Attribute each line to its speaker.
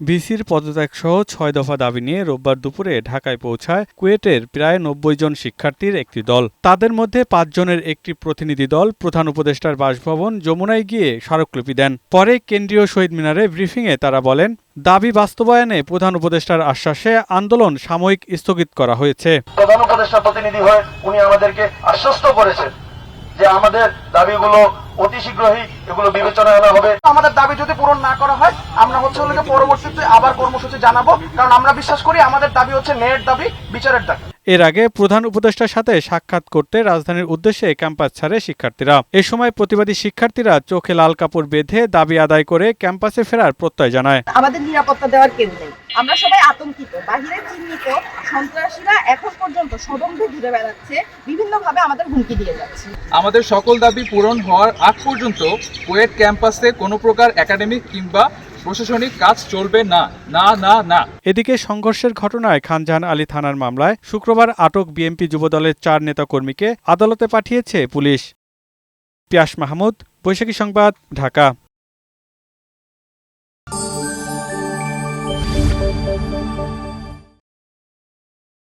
Speaker 1: ভিসির পদত্যাগ সহ ছয় দফা দাবি নিয়ে রোববার দুপুরে ঢাকায় পৌঁছায় কুয়েটের প্রায় নব্বই জন শিক্ষার্থীর একটি দল। তাদের মধ্যে পাঁচজনের একটি প্রতিনিধি দল, প্রধান উপদেষ্টার বাসভবন যমুনায় গিয়ে স্মারকলিপি দেন। পরে কেন্দ্রীয় শহীদ মিনারে ব্রিফিংয়ে তারা বলেন, দাবি বাস্তবায়নে প্রধান উপদেষ্টার আশ্বাসে আন্দোলন সাময়িক স্থগিত করা হয়েছে।
Speaker 2: প্রধান উপদেষ্টা প্রতিনিধি হয়ে উনি আমাদেরকে আশ্বস্ত করেছেন। যে আমাদের দাবিগুলো অতি শীঘ্রই এগুলো বিবেচনায় আনা হবে।
Speaker 3: আমাদের দাবি যদি পূরণ না করা হয় আমরা হচ্ছে হলো পরবর্তীতে আবার কর্মসূচি জানাব। কারণ আমরা বিশ্বাস করি আমাদের দাবি হচ্ছে ন্যায়ের দাবি বিচারের দাবি।
Speaker 1: এর আগে প্রধান উপদেষ্টার সাথে সাক্ষাৎ করতে রাজধানীর উদ্দেশ্যে ক্যাম্পাস ছাড়ে শিক্ষার্থীরা। এ সময় প্রতিবাদী শিক্ষার্থীরা চোখে লাল কাপড় বেঁধে দাবি আদায় করে ক্যাম্পাসে ফেরার প্রত্যয় জানায়।
Speaker 4: আমাদের নিরাপত্তা দেওয়ার কেউ নেই। আমরা সবাই আতঙ্কিত। বাহিরে চিহ্নিত সন্ত্রাসীরা এখন পর্যন্ত সদম্ভে ঘুরে বেড়াচ্ছে। আমাদের হুমকি দিয়ে যাচ্ছে।
Speaker 5: আমাদের সকল দাবি পূরণ হওয়ার আগ পর্যন্ত কুয়েট ক্যাম্পাসে কোনো প্রকার একাডেমিক কিংবা প্রশাসনিক কাজ চলবে না। না না না।
Speaker 1: এদিকে সংঘর্ষের ঘটনায় খানজাহান আলী থানার মামলায় শুক্রবার আটক বিএনপি যুবদলের চার নেতাকর্মীকে আদালতে পাঠিয়েছে পুলিশ। পিয়াস মাহমুদ বৈশাখী সংবাদ ঢাকা।